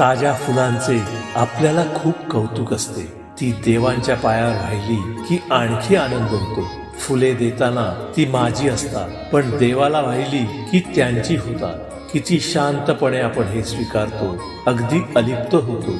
ताज्या फुलांचे आपल्याला खूप कौतुक असते. ती देवांच्या पायावर राहिली की आणखी आनंद होतो. फुले देताना ती माझी असतात पण देवाला वाहिली की त्यांची होतात. किती शांतपणे आपण हे स्वीकारतो. अगदी अलिप्त होतो.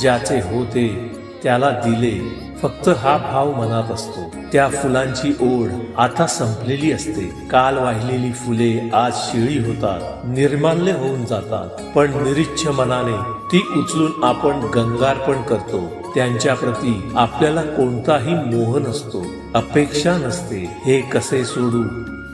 ज्याचे होते त्याला दिले. फक्त हा भाव मनात असतो. त्या फुलांची ओढ आता संपलेली असते. काल वाहिलेली फुले आज शिळी होतात निर्माल्य होऊन जातात. पण निरीच्छ मनाने ती उचलून आपण गंगार्पण करतो. त्यांच्या प्रती आपल्याला कोणताही मोह नसतो अपेक्षा नसते. हे कसे सोडू?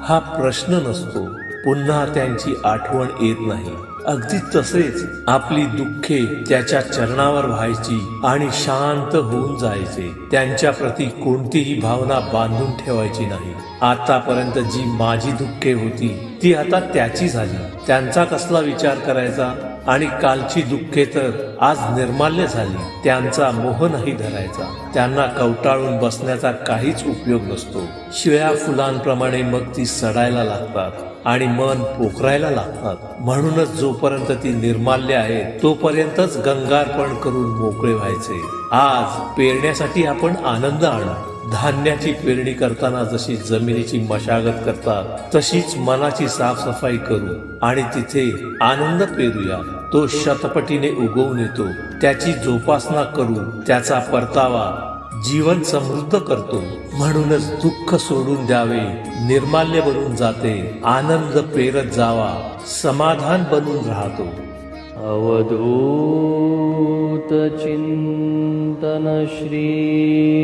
हा प्रश्न नसतो. पुन्हा त्यांची आठवण येत नाही. अगदी तसेच आपली दुःखे त्याच्या चरणावर व्हायची आणि शांत होऊन जायचे. त्यांच्या प्रती कोणतीही भावना बांधून ठेवायची नाही. आतापर्यंत जी माझी दुःखे होती ती आता त्याची झाली. त्यांचा कसला विचार करायचा? आणि कालची दुःखे तर आज निर्माल्य झाली. त्यांचा मोह नाही धरायचा. त्यांना कवटाळून बसण्याचा काहीच उपयोग नसतो. शिळ्या फुलांप्रमाणे मग ती सडायला लागतात आणि मन पोखरायला लागतात. म्हणूनच जोपर्यंत ती निर्माल्य आहे तोपर्यंतच गंगार्पण करून मोकळे व्हायचे. आज पेरण्यासाठी आपण आनंद आणू. धान्याची पेरणी करताना जशी जमिनीची मशागत करतात तशीच मनाची साफसफाई करू आणि तिथे आनंद पेरूया. तो शतपटीने उगवून येतो. त्याची जोपासना करू. त्याचा परतावा जीवन समृद्ध करतो. म्हणूनच दुःख सोडून द्यावे निर्माल्य बनून जाते आनंद पेरत जावा समाधान बनून राहतो. अवधूतचिन्तन श्री